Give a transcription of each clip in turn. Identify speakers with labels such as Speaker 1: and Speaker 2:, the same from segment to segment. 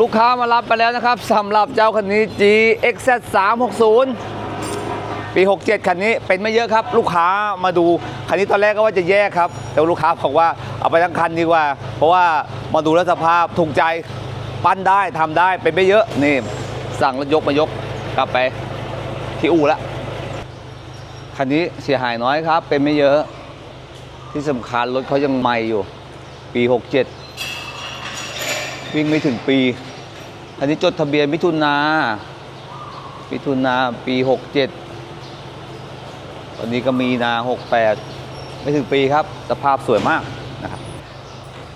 Speaker 1: ลูกค้ามารับไปแล้วนะครับสำหรับเจ้าคันนี้ GXZ 360 ปี 67 คันนี้เป็นไม่เยอะครับ ลูกค้ามาดู คันนี้ตอนแรกก็ว่าจะแยกครับ แต่ลูกค้าบอกว่าเอาไปทั้งคันดีกว่า เพราะว่ามาดูแล้วสภาพถูกใจปั้นได้ทำได้เป็นไม่เยอะนี่ สั่งแล้วยกมายกกลับไปที่อู่ละคันนี้เสียหายน้อยครับ เป็นไม่เยอะ ที่สำคัญรถเขายังใหม่อยู่ ปี 67 วิ่งไม่ถึงปี อันนี้จดทะเบียนมิถุนามิถุนาปี67ตอนนี้ก็มีนา68ไม่ถึงปีครับ สภาพสวยมากนะครับ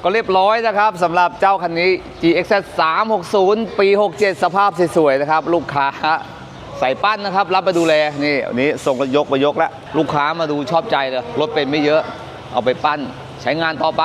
Speaker 1: ก็เรียบร้อยนะครับสำหรับเจ้าคันนี้ GXZ 360 ปี 67 สภาพสวยๆนะครับ ลูกค้าใส่ปั้นนะครับ รับไปดูแลนี่อันนี้ส่งยกมายกแล้ว ลูกค้ามาดูชอบใจเลยรถเป็นไม่เยอะ เอาไปปั้นใช้งานต่อไป